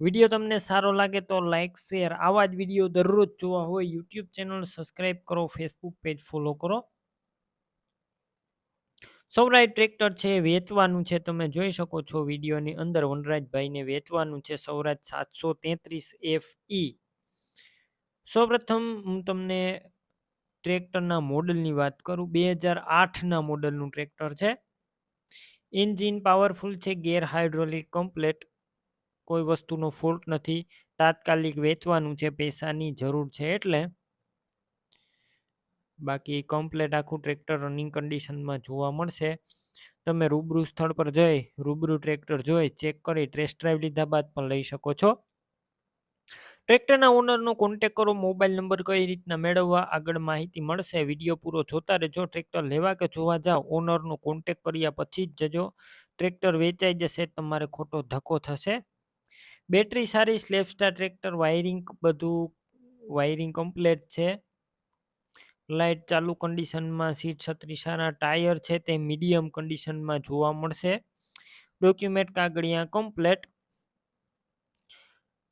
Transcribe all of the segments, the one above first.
Video તમને સારો લાગે તો લાઇક શેર, આવા જ વીડિયો દરરોજ જોવા હોય, યુટ્યુબ ચેનલ સબસ્ક્રાઈબ કરો, ફેસબુક પેજ ફોલો કરો. સૌરાજ ટ્રેક્ટર છે, વેચવાનું છે, તમે જોઈ શકો છો વિડીયોની અંદર વનરાજભાઈને વેચવાનું છે સૌરાજ સાતસો તેત્રીસ એફ ઈ સૌપ્રથમ હું તમને ટ્રેક્ટરના મોડલની વાત કરું, બે હજાર આઠના મોડલનું ટ્રેક્ટર છે. એન્જિન પાવરફુલ છે, ગેર હાઇડ્રોલિક, કમ્પ્લેટ કોઈ વસ્તુનો ફોલ્ટ નથી, તાત્કાલિક વેચવાનું છે, પૈસાની જરૂર છે એટલે. બાકી કમ્પ્લેટ આખું ટ્રેક્ટર રનિંગ કન્ડિશનમાં જોવા મળશે. તમે રૂબરૂ સ્થળ પર જઈ, રૂબરૂ ટ્રેક્ટર જોઈ ચેક કરી ટેસ્ટ ડ્રાઈવ લીધા બાદ પણ લઈ શકો છો. ટ્રેક્ટરના ઓનરનો કોન્ટેક કરો મોબાઈલ નંબર કઈ રીતના મેળવવા, આગળ માહિતી મળશે. વીડિયો પૂરો જોતા રહેજો ટ્રેક્ટર લેવા કે જોવા જાઓ ઓનરનો કોન્ટેક કર્યા પછી જ જજો. ટ્રેક્ટર વેચાઈ જશે, તમારે ખોટો ધક્કો થશે. બેટરી સારી સ્લેપસ્ટાર ટ્રેક્ટર, વાયરિંગ બધું, વાયરિંગ કમ્પ્લેટ છે. લાઇટ ચાલુ કન્ડિશનમાં સીટ છત્રીસાના ટાયર છે તે મીડિયમ કન્ડિશનમાં જોવા મળશે. ડોક્યુમેન્ટ કાગળિયા કમ્પ્લેટ.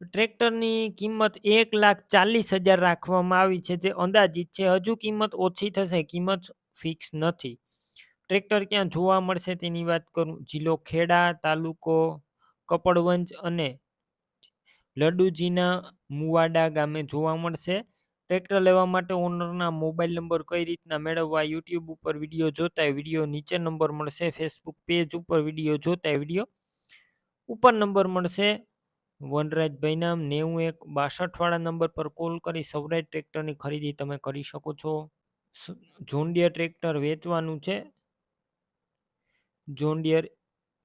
ટ્રેક્ટરની કિંમત એક લાખ ચાલીસ હજાર રાખવામાં આવી છે, જે અંદાજિત છે. હજુ કિંમત ઓછી થશે, કિંમત ફિક્સ નથી. ટ્રેક્ટર ક્યાં જોવા મળશે તેની વાત કરું? જિલ્લો ખેડા, તાલુકો કપડવંજ અને લડુજીના મુવાડા ગામે જોવા મળશે. ટ્રેક્ટર લેવા માટે ઓનરના મોબાઈલ નંબર કઈ રીતના મેળવવા યુટ્યુબ ઉપર વીડિયો જોતા વીડિયો નીચે નંબર મળશે. ફેસબુક પેજ ઉપર વીડિયો જોતા વીડિયો ઉપર નંબર મળશે. વનરાજભાઈ નામ નેવું એક બાસઠવાળા નંબર પર કોલ કરી સૌરાજ ટ્રેક્ટરની ખરીદી તમે કરી શકો છો. જોન્ડિયર ટ્રેક્ટર વેચવાનું છે. જોન્ડિયર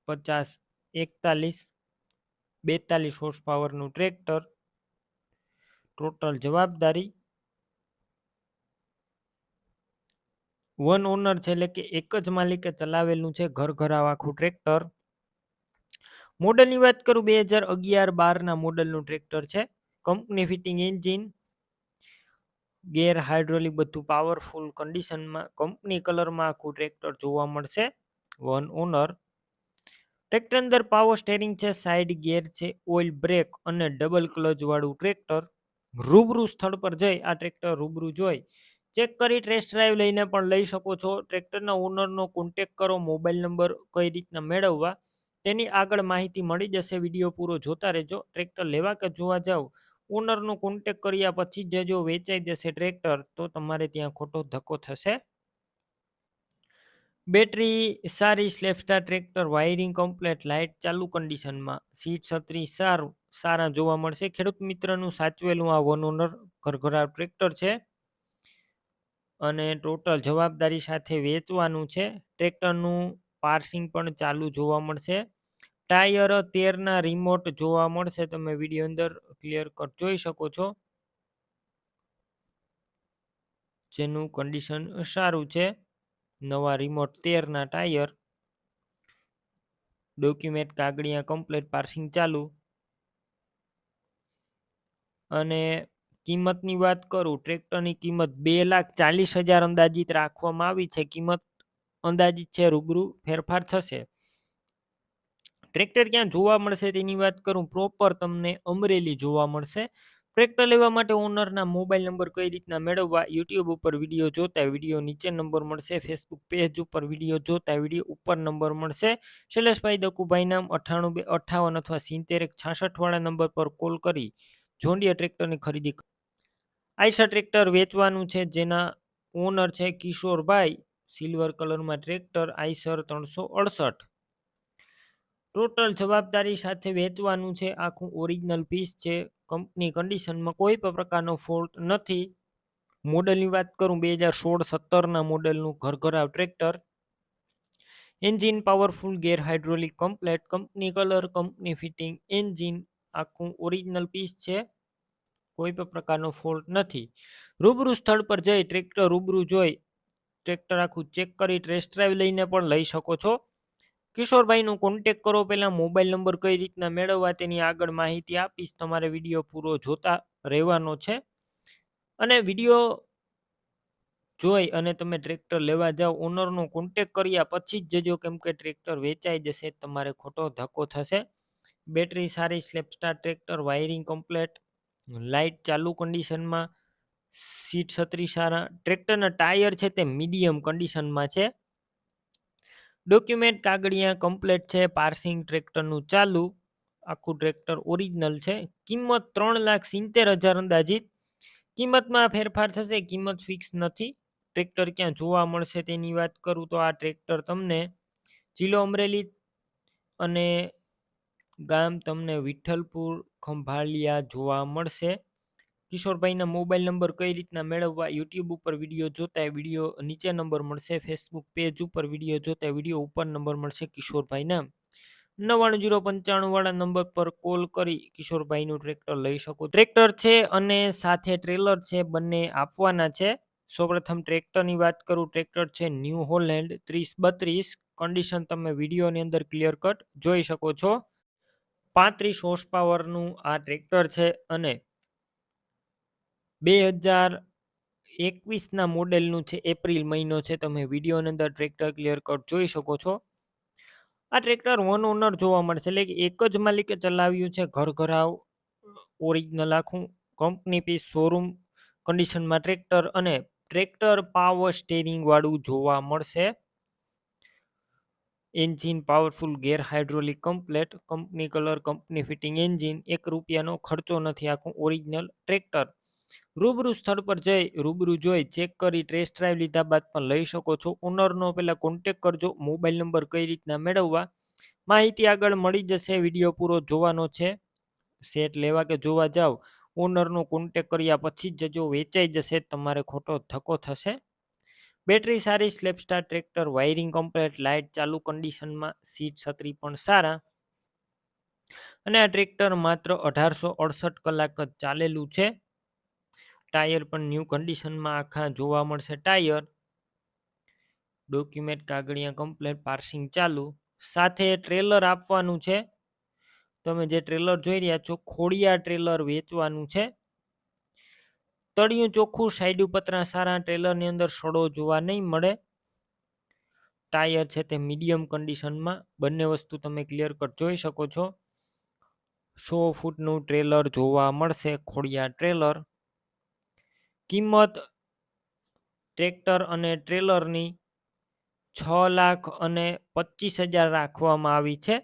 પચાસ એકતાલીસ બેતાલીસ હોર્સ પાવરનું ટ્રેક્ટર ટોટલ જવાબદારી વન ઓનર છે એટલે કે એક જ માલિકે ચલાવેલું છે ઘર ઘરાવ આખું ટ્રેક્ટર મોડલની વાત કરું બે હજાર અગિયાર બારના મોડલનું ટ્રેક્ટર છે. Company fitting engine gear hydraulic બધું પાવરફુલ કન્ડિશનમાં કંપની કલરમાં આખું ટ્રેક્ટર જોવા મળશે. વન ઓનર ટ્રેક્ટર અંદર પાવર સ્ટેરિંગ છે સાઇડ ગેર છે ઓઇલ બ્રેક અને ડબલ ક્લચ વાળું ટ્રેક્ટર રૂબરૂ સ્થળ પર જઈ આ ટ્રેક્ટર રૂબરૂ જોઈ. ચેક કરી ટેસ્ટ ડ્રાઈવ લઈને પણ લઈ શકો છો. ટ્રેક્ટરના ઓનરનો કોન્ટેક કરો મોબાઈલ નંબર કઈ રીતના મેળવવા, તેની આગળ માહિતી મળી જશે. વીડિયો પૂરો જોતા રહેજો. ટ્રેક્ટર લેવા કે જોવા જાઓ ઓનરનો કોન્ટેક કર્યા પછી જ જો વેચાઈ જશે ટ્રેક્ટર તો તમારે ત્યાં ખોટો ધક્કો થશે. બેટરી, સારી self starter tractor, wiring complete, light ચાલુ કન્ડિશનમાં, સીટ છત્રી સારું, સારા જોવા મળશે. ખેડૂત મિત્રનું સાચવેલું આ વન ઓનર ઘરઘરાવ ટ્રેક્ટર છે અને ટોટલ જવાબદારી સાથે વેચવાનું છે. ટ્રેક્ટરનું પાર્સિંગ પણ ચાલુ જોવા મળશે. ટાયર તેરના રિમોટ જોવા મળશે. તમે વીડિયો અંદર ક્લિયર કટ જોઈ શકો છો. જેનું કન્ડિશન સારું છે. નવા રિમોટ તેરના ટાયર ડોક્યુમેન્ટ કાગળિયા કમ્પ્લીટ પાર્સિંગ ચાલુ અને કિંમતની વાત કરું ટ્રેક્ટરની કિંમત બે લાખ ચાલીસ હજાર અંદાજિત રાખવામાં આવી છે. કિંમત અંદાજિત છે, રૂબરૂ ફેરફાર થશે. ટ્રેક્ટર ક્યાં જોવા મળશે તેની વાત કરું પ્રોપર તમને અમરેલી જોવા મળશે. ટ્રેક્ટર લેવા માટે ઓનરના મોબાઈલ નંબર કઈ રીતના મેળવવા? યુટ્યુબ ઉપર વીડિયો જોતા વીડિયો નીચે નંબર મળશે. ફેસબુક પેજ ઉપર વીડિયો જોતા વીડિયો ઉપર નંબર મળશે. શૈલેષભાઈ દકુભાઈ નામ અઠ્ઠાણું બે, અઠ્ઠાવન અથવા સિત્તેર એક છાસઠવાળા નંબર પર કોલ કરી જોંડિયા ટ્રેક્ટરની ખરીદી આઈસર ટ્રેક્ટર વેચવાનું છે. જેના ઓનર છે કિશોરભાઈ. સિલ્વર કલરમાં ટ્રેક્ટર આઈસર ત્રણસો અડસઠ. ટોટલ જવાબદારી સાથે વેચવાનું છે. આખું ઓરિજિનલ પીસ છે. કંપની કન્ડિશનમાં કોઈ પણ પ્રકારનો ફોલ્ટ નથી. મોડલની વાત કરું, બે હજાર સોળ સત્તરના મોડલનું ઘરઘરાવ tractor engine powerful gear hydraulic complete company colour company fitting engine આખું ઓરિજિનલ પીસ છે. કોઈ પણ પ્રકારનો ફોલ્ટ નથી. રૂબરૂ સ્થળ પર જઈ ટ્રેક્ટર રૂબરૂ જોઈ ટ્રેક્ટર આખું ચેક કરી ટેસ્ટ ડ્રાઈવ લઈને પણ લઈ શકો છો. કિશોરભાઈનો કોન્ટેક કરો પહેલાં મોબાઈલ નંબર કઈ રીતના મેળવવા તેની આગળ માહિતી આપીશ. તમારે વીડિયો પૂરો જોતા રહેવાનો છે. અને વીડિયો જોઈ અને તમે ટ્રેક્ટર લેવા જાઓ ઓનરનો કોન્ટેક કર્યા પછી જ જજો કેમ કે ટ્રેક્ટર વેચાઈ જશે, તમારે ખોટો ધક્કો થશે. બેટરી સારી self starter tractor wiring complete light ચાલુ કન્ડિશનમાં સીટ છત્રી સારા. ટ્રેક્ટરના ટાયર છે તે મીડિયમ કન્ડિશનમાં છે. ડોક્યુમેન્ટ કાગળિયા કમ્પ્લેટ છે, પાર્સિંગ ટ્રેક્ટરનું ચાલુ, આખું ટ્રેક્ટર ઓરિજિનલ છે. કિંમત ત્રણ લાખ સિત્તેર હજાર અંદાજિત. કિંમતમાં ફેરફાર થશે, કિંમત ફિક્સ નથી. ટ્રેક્ટર ક્યાં જોવા મળશે તેની વાત કરું તો આ ટ્રેક્ટર તમને જિલ્લો અમરેલી અને ગામ તમને વિઠ્ઠલપુર ખંભાળિયા જોવા મળશે. કિશોરભાઈના મોબાઈલ નંબર કઈ રીતના મેળવવા યુટ્યુબ ઉપર વીડિયો જોતા વીડિયો નીચે નંબર મળશે, ફેસબુક પેજ ઉપર વીડિયો જોતા વીડિયો ઉપર નંબર મળશે કિશોરભાઈના. નવ્વાણું જીરો પંચાણું વાળા નંબર પર કોલ કરી કિશોરભાઈનું ટ્રેક્ટર લઈ શકો. ટ્રેક્ટર છે અને સાથે ટ્રેલર છે, બંને આપવાના છે. સૌપ્રથમ ટ્રેક્ટરની વાત કરું, ટ્રેક્ટર છે ન્યૂ હોલેન્ડ ત્રીસ બત્રીસ. કન્ડિશન તમે વિડીયોની અંદર ક્લિયર કટ જોઈ શકો છો. પાંત્રીસ હોર્સ પાવરનું આ ટ્રેક્ટર છે અને બે હજાર એકવીસના મોડેલનું છે એપ્રિલ મહિનો છે. તમે વિડીયોની અંદર ટ્રેક્ટર ક્લિયર કટ જોઈ શકો છો. આ ટ્રેક્ટર વન ઓનર જોવા મળશે. એટલે એક જ માલિકે ચલાવ્યું છે. ઘર ઘરાવ ઓરિજિનલ આખું. કંપની પીસ શોરૂમ કન્ડિશનમાં ટ્રેક્ટર અને ટ્રેક્ટર પાવર સ્ટેરિંગ વાળું જોવા મળશે. Engine powerful gear hydraulic complete company colour company fitting engine એક રૂપિયાનો ખર્ચો નથી આખું ઓરિજિનલ ટ્રેક્ટર. રૂબરૂ સ્થળ પર જઈ રૂબરૂ જોઈ ચેક કરી ટેસ્ટ ડ્રાઈવ લીધા બાદ પણ લઈ શકો છો. ઓનરનો પહેલાં કોન્ટેક કરજો. મોબાઈલ નંબર કઈ રીતના મેળવવા? માહિતી આગળ મળી જશે. વીડિયો પૂરો જોવાનો છે. સેટ લેવા કે જોવા જાઓ ઓનરનો કોન્ટેક કર્યા પછી જ જજો વેચાઈ જશે તમારે ખોટો ધક્કો થશે. બેટરી સારી self starter tractor wiring complete light ચાલુ કન્ડિશનમાં સીટ છત્રી પણ સારા. અને આ ટ્રેક્ટર માત્ર અઢારસો અડસઠ કલાક જ ચાલેલું છે. ટાયર પણ ન્યૂ કન્ડિશનમાં આખા જોવા મળશે. ટાયર, ડોક્યુમેન્ટ કાગળિયા કમ્પ્લેટ, પાર્સિંગ ચાલુ, સાથે ટ્રેલર આપવાનું છે. તમે જે ટ્રેલર જોઈ રહ્યા છો, ખોડિયા ટ્રેલર વેચવાનું છે. તળિયું ચોખ્ખું સાઈડ પતરા સારા ટ્રેલરની અંદર સડો જોવા નહીં મળે. ટાયર છે તે મીડિયમ કન્ડિશનમાં, બંને વસ્તુ તમે ક્લિયર કટ જોઈ શકો છો. સો ફૂટનું ટ્રેલર જોવા મળશે, ખોડિયા ટ્રેલર. કિંમત ટ્રેક્ટર અને ટ્રેલરની છ લાખ અને પચીસ હજાર રાખવામાં આવી છે.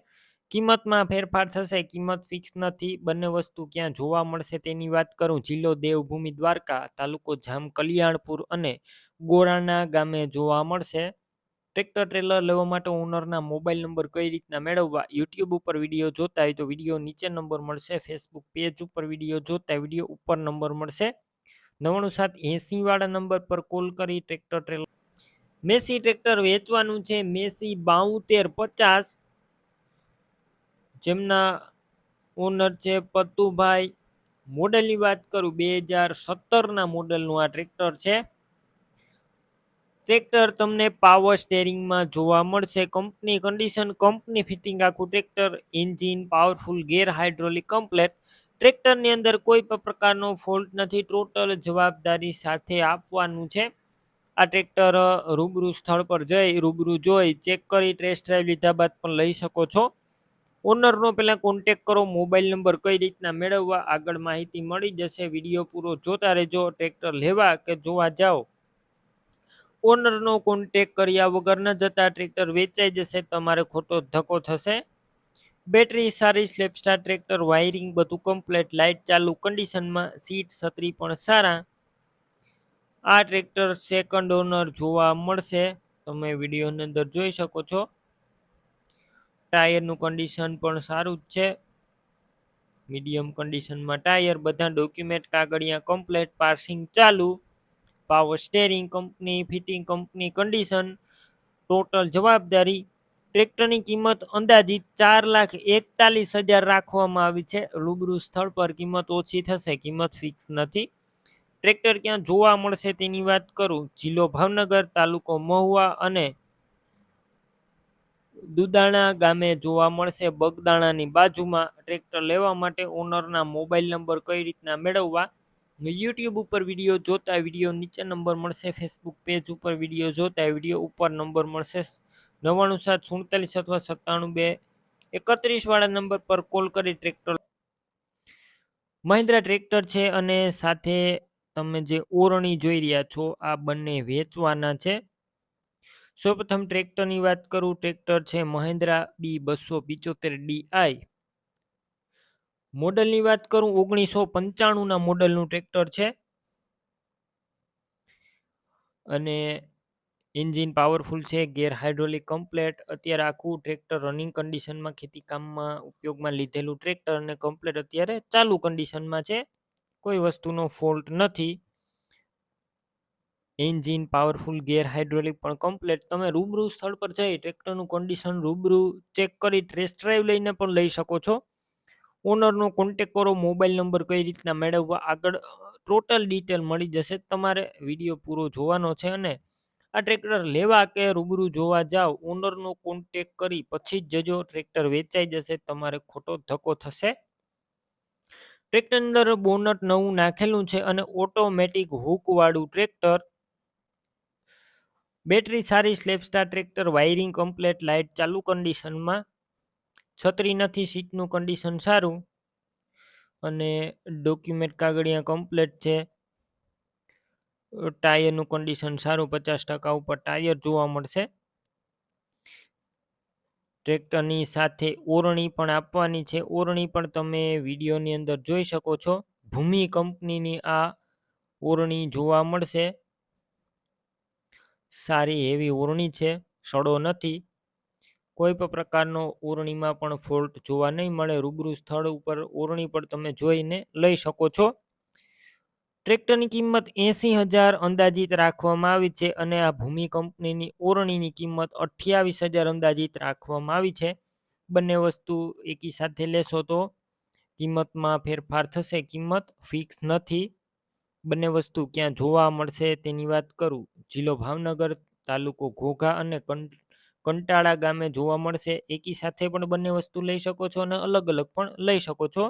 કિંમતમાં ફેરફાર થશે. કિંમત ફિક્સ નથી. બંને વસ્તુ ક્યાં જોવા મળશે તેની વાત કરું. જિલ્લો દેવભૂમિ દ્વારકા, તાલુકો જામ કલ્યાણપુર અને ગોરાણા ગામે જોવા મળશે. ટ્રેક્ટર ટ્રેલર લેવા માટે ઓનરના મોબાઈલ નંબર કઈ રીતના મેળવવા? યુટ્યુબ ઉપર વીડિયો જોતા હોય તો વીડિયો નીચે નંબર મળશે. ફેસબુક પેજ ઉપર વીડિયો જોતા વીડિયો ઉપર નંબર મળશે. નવ્વાણું સાત એંસી વાળા નંબર પર કોલ કરી ટ્રેક્ટર ટ્રેલર. મેસી ટ્રેક્ટર વેચવાનું છે, મેસી બાઉતેર પચાસ. જેમના ઓનર છે પતુભાઈ. મોડલની વાત કરું, બે હજાર સત્તરના મોડલનું આ ટ્રેક્ટર છે. ટ્રેક્ટર તમને પાવર સ્ટેરિંગમાં જોવા મળશે. કંપની કન્ડિશન, કંપની ફિટિંગ આખું tractor, engine, powerful gear hydraulic complete. ટ્રેક્ટરની અંદર કોઈ પણ પ્રકારનો ફોલ્ટ નથી ટોટલ જવાબદારી સાથે આપવાનું છે. આ ટ્રેક્ટર રૂબરૂ સ્થળ પર જઈ, રૂબરૂ જોઈ, ચેક કરી ટેસ્ટ ડ્રાઈવ લીધા બાદ પણ લઈ શકો છો. ઓનરનો પહેલાં કોન્ટેક કરો મોબાઈલ નંબર કઈ રીતના મેળવવા, આગળ માહિતી મળી જશે. વીડિયો પૂરો જોતા રહેજો, ટ્રેક્ટર લેવા કે જોવા જાઓ. ઓનરનો કોન્ટેક કર્યા વગર ન જતા, ટ્રેક્ટર વેચાઈ જશે, તમારે ખોટો ધક્કો થશે. બેટરી, સારી સ્લેપસ્ટાર ટ્રેક્ટર, વાયરિંગ બધું કમ્પ્લેટ લાઇટ ચાલુ કન્ડિશનમાં સીટ છત્રી પણ સારા. આ ટ્રેક્ટર સેકન્ડ ઓનર જોવા મળશે. તમે વિડીયોની અંદર જોઈ શકો છો. ટાયરનું કન્ડિશન પણ સારું જ છે. મીડિયમ કન્ડિશનમાં ટાયર બધા ડોક્યુમેન્ટ કાગળિયા કમ્પ્લેટ પાર્સિંગ ચાલુ. Power steering company fitting company condition total જવાબદારી ટ્રેક્ટરની કિંમત અંદાજિત ચાર લાખ એકતાલીસ હજાર રાખવામાં આવી છે. રૂબરૂ સ્થળ પર કિંમત ઓછી થશે, કિંમત ફિક્સ નથી. ટ્રેક્ટર ક્યાં જોવા મળશે તેની વાત કરું. જિલ્લો ભાવનગર, તાલુકો મહુવા અને દુદાણા ગામે જોવા મળશે. બગદાણાની બાજુમાં ટ્રેક્ટર લેવા માટે ઓનરના મોબાઈલ નંબર કઈ રીતના મેળવવા? યુટ્યુબ ઉપર વીડિયો જોતા વીડિયો નીચે નંબર મળશે. ફેસબુક પેજ ઉપર વીડિયો જોતા વીડિયો ઉપર નંબર મળશે. નવ્વાણું સાત સુડતાલીસ અથવા સત્તાણું બે એકત્રીસ વાળા નંબર પર કોલ કરી ટ્રેક્ટર મહિન્દ્રા ટ્રેક્ટર છે અને સાથે તમે જે ઓરણી જોઈ રહ્યા છો, આ બંને વેચવાના છે. સૌપ્રથમ ટ્રેક્ટરની વાત કરું, ટ્રેક્ટર છે મહિન્દ્રા બી બસો પિચોતેર ડીઆઈ મોડલની વાત કરું, ઓગણીસો પંચાણુંના મોડલનું ટ્રેક્ટર છે. અને એન્જિન પાવરફુલ છે, ગેર હાઇડ્રોલિક કમ્પ્લેટ. અત્યારે આખું ટ્રેક્ટર રનિંગ કન્ડિશનમાં ખેતી કામમાં ઉપયોગમાં લીધેલું ટ્રેક્ટર અને કમ્પ્લેટ અત્યારે ચાલુ કન્ડિશનમાં છે. કોઈ વસ્તુનો ફોલ્ટ નથી. એન્જિન પાવરફુલ, ગેર હાઇડ્રોલિક પણ કમ્પ્લેટ. તમે રૂબરૂ સ્થળ પર જઈ ટ્રેક્ટરનું કન્ડિશન રૂબરૂ ચેક કરી ટેસ્ટ ડ્રાઈવ લઈને પણ લઈ શકો છો. ઓનરનો કોન્ટેક કરો મોબાઈલ નંબર કઈ રીતના મેળવવા, આગળ ટોટલ ડિટેલ મળી જશે. તમારે વીડિયો પૂરો જોવાનો છે અને આ ટ્રેક્ટર લેવા કે રૂબરૂ જોવા જાઓ ઓનરનો કોન્ટેક કરી પછી જ જજો, ટ્રેક્ટર વેચાઈ જશે, તમારે ખોટો ધક્કો થશે. ટ્રેક્ટર અંદર બોનટ નવું નાખેલું છે અને ઓટોમેટિક હુકવાળું ટ્રેક્ટર. બેટરી સારી self starter tractor wiring complete light ચાલુ કન્ડિશનમાં છત્રી નથી, સીટનું કન્ડિશન સારું. અને ડોક્યુમેન્ટ કાગળિયા કમ્પ્લેટ છે. ટાયરનું કન્ડિશન સારું પચાસ ટકા ઉપર ટાયર જોવા મળશે. ટ્રેક્ટરની સાથે ઓરણી પણ આપવાની છે. ઓરણી પણ તમે વિડીયોની અંદર જોઈ શકો છો. ભૂમિ કંપનીની આ ઓરણી જોવા મળશે. સારી એવી ઓરણી છે. સડો નથી. કોઈ પણ પ્રકારનો ઓરણીમાં પણ ફોલ્ટ જોવા નહીં મળે. રૂબરૂ સ્થળ ઉપર ઓરણી પર તમે જોઈને લઈ શકો છો. ટ્રેક્ટરની કિંમત એંસી હજાર અંદાજિત રાખવામાં આવી છે અને આ ભૂમિ કંપનીની ઓરણીની કિંમત અઠ્યાવીસ હજાર અંદાજિત રાખવામાં આવી છે. બંને વસ્તુ એકી સાથે લેશો તો કિંમતમાં ફેરફાર થશે, કિંમત ફિક્સ નથી. બંને વસ્તુ ક્યાં જોવા મળશે તેની વાત કરું. જિલ્લો ભાવનગર, તાલુકો ઘોઘા અને કંટાળા ગામે જોવા મળશે. એકી સાથે પણ બંને વસ્તુ લઈ શકો છો અને અલગ અલગ પણ લઈ શકો છો.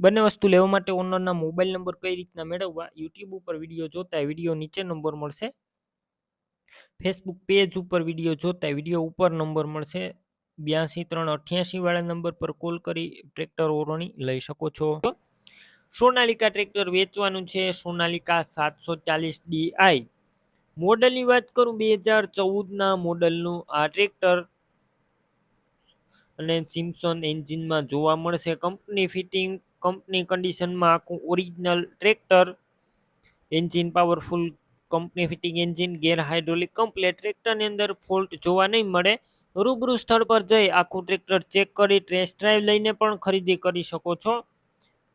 બંને વસ્તુ લેવા માટે ઓનરના મોબાઈલ નંબર કઈ રીતના મેળવવા યુટ્યુબ ઉપર વીડિયો જોતા વીડિયો નીચે નંબર મળશે. ફેસબુક પેજ ઉપર વીડિયો જોતા વીડિયો ઉપર નંબર મળશે. બ્યાસી ત્રણ અઠ્યાસી વાળા નંબર પર કોલ કરી ટ્રેક્ટર ઓરણી લઈ શકો છો. સોનાલિકા ટ્રેક્ટર વેચવાનું છે, સોનાલિકા સાતસો ચાલીસ ડીઆઈ મોડલની વાત કરું, બે હજાર ચૌદના મોડલનું આ ટ્રેક્ટર અને સિમ્સોન એન્જિનમાં જોવા મળશે. કંપની ફિટિંગ કંપની કન્ડિશનમાં આખું original tractor, engine powerful company fitting engine, gear hydraulic complete ટ્રેક્ટરની અંદર ફોલ્ટ જોવા નહીં મળે. રૂબરૂ સ્થળ પર જઈ આખું ટ્રેક્ટર ચેક કરી ટેસ્ટ ડ્રાઈવ લઈને પણ ખરીદી કરી શકો છો.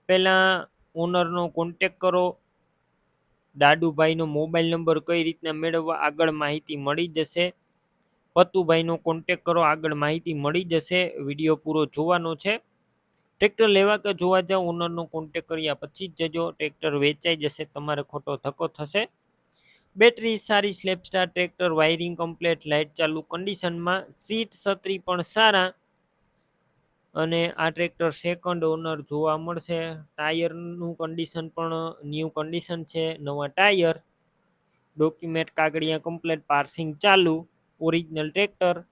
પહેલાં ઓનરનો કોન્ટેક કરો. દાદુભાઈનો મોબાઈલ નંબર કઈ રીતના મેળવવા આગળ માહિતી મળી જશે. પતુભાઈનો કોન્ટેક કરો, આગળ માહિતી મળી જશે. વીડિયો પૂરો જોવાનો છે. ટ્રેક્ટર લેવા કે જોવા જાઓ ઓનરનો કોન્ટેક કર્યા પછી જ જજો, ટ્રેક્ટર વેચાઈ જશે, તમારે ખોટો ધક્કો થશે. બેટરી સારી self starter tractor wiring complete light ચાલુ કન્ડિશનમાં સીટ છત્રી પણ સારા. અને આ ટ્રેક્ટર સેકન્ડ ઓનર જોવા મળશે. ટાયરનું કન્ડિશન પણ ન્યૂ કન્ડિશન છે, નવા ટાયર ડોક્યુમેન્ટ કાગળિયા કમ્પ્લેટ પાર્સિંગ ચાલુ ઓરિજિનલ ટ્રેક્ટર.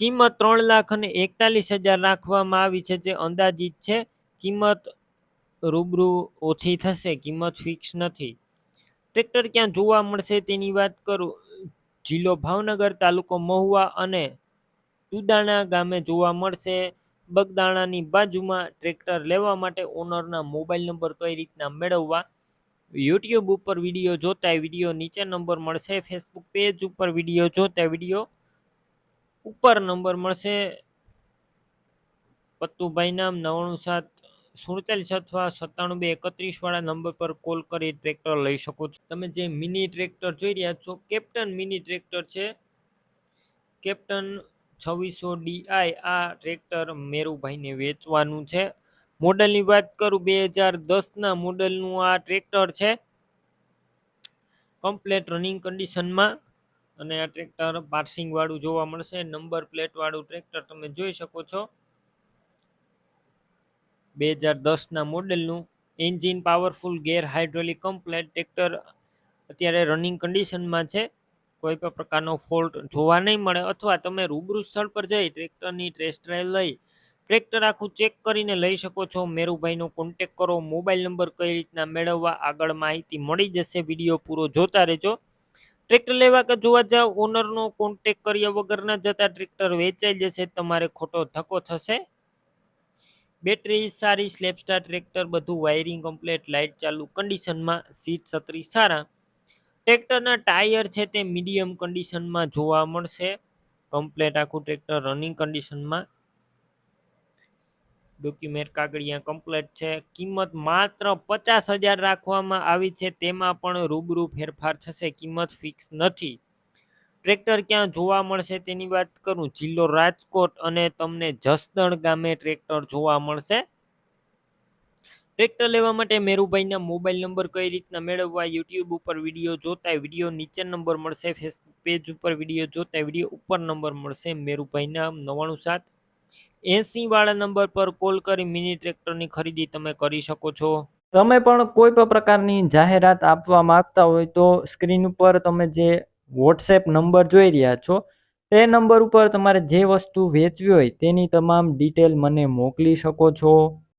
કિંમત ત્રણ લાખ અને એકતાલીસ હજાર રાખવામાં આવી છે, જે અંદાજિત છે. કિંમત રૂબરૂ ઓછી થશે, કિંમત ફિક્સ નથી. ટ્રેક્ટર ક્યાં જોવા મળશે તેની વાત કરું. જિલ્લો ભાવનગર, તાલુકો મહુવા અને દુદાણા ગામે જોવા મળશે. બગદાણાની બાજુમાં ટ્રેક્ટર લેવા માટે ઓનરના મોબાઈલ નંબર કઈ રીતના મેળવવા? યુટ્યુબ ઉપર વીડિયો જોતા વીડિયો નીચે નંબર મળશે. ફેસબુક પેજ ઉપર વીડિયો જોતા વીડિયો ઉપર નંબર મળશે. પત્તુભાઈ નામ નવાણું સાત સુડતાલીસ અથવા સત્તાણું બે એકત્રીસ વાળા નંબર પર કોલ કરી ટ્રેક્ટર લઈ શકો છો. તમે જે મિની ટ્રેક્ટર જોઈ રહ્યા છો કેપ્ટન મિની ટ્રેક્ટર છે. કેપ્ટન છવ્વીસો ડીઆઈ આ ટ્રેક્ટર મેરુભાઈને વેચવાનું છે. મોડલની વાત કરું, બે હજાર દસના મોડલનું આ ટ્રેક્ટર છે. કમ્પ્લેટ રનિંગ કન્ડિશનમાં અને આ ટ્રેક્ટર પાર્સિંગવાળું જોવા મળશે. નંબર પ્લેટ વાળું ટ્રેક્ટર તમે જોઈ શકો છો. બે હજાર દસના મોડેલનું engine powerful, gear hydraulic, complete tractor અત્યારે રનિંગ કન્ડિશનમાં છે. કોઈ પણ પ્રકારનો ફોલ્ટ જોવા નહીં મળે અથવા તમે રૂબરૂ સ્થળ પર જઈ ટ્રેક્ટરની ટેસ્ટ ડ્રાઈવ લઈ ટ્રેક્ટર આખું ચેક કરીને લઈ શકો છો. મેરુભાઈનો કોન્ટેક કરો. મોબાઈલ નંબર કઈ રીતના મેળવવા આગળ માહિતી મળી જશે. વીડિયો પૂરો જોતા રહેજો. ટ્રેક્ટર લેવા કે જોવા જાવ ઓનરનો કોન્ટેક કર્યા વગર ન જતા ટ્રેક્ટર વેચાઈ જશે, તમારે ખોટો ધક્કો થશે. બેટરી સારી સ્લેપસ્ટાર ટ્રેક્ટર, બધું વાયરિંગ કમ્પ્લેટ લાઇટ ચાલુ કન્ડિશનમાં સીટ છત્રી સારા. ટ્રેક્ટરના ટાયર છે તે મીડિયમ કન્ડિશનમાં જોવા મળશે. કમ્પ્લેટ આખું ટ્રેક્ટર રનિંગ કન્ડિશનમાં ડોક્યુમેન્ટ કાગળિયા કમ્પ્લેટ છે. કિંમત માત્ર પચાસ હજાર રાખવામાં આવી છે. તેમાં પણ રૂબરૂ ફેરફાર થશે. કિંમત ફિક્સ નથી. ટ્રેક્ટર ક્યાં જોવા મળશે તેની વાત કરું? જિલ્લો રાજકોટ અને તમને જસદણ ગામે ટ્રેક્ટર જોવા મળશે. ટ્રેક્ટર લેવા માટે મેરુભાઈના મોબાઈલ નંબર કઈ રીતના મેળવવા? યુટ્યુબ ઉપર વીડિયો જોતા વીડિયો નીચે નંબર મળશે. ફેસબુક પેજ ઉપર વીડિયો જોતા વીડિયો ઉપર નંબર મળશે. મેરુભાઈના નવ્વાણું સાત એસી વાળા નંબર પર કોલ કરી મિની ટ્રેક્ટરની ખરીદી તમે કરી શકો છો. તમે પણ કોઈ પણ પ્રકારની જાહેરાત આપવા માંગતા હોય તો સ્ક્રીન ઉપર તમે જે વોટ્સએપ નંબર જોઈ રહ્યા છો, તે નંબર ઉપર તમારે જે વસ્તુ વેચવી હોય તેની તમામ ડિટેલ મને મોકલી શકો છો.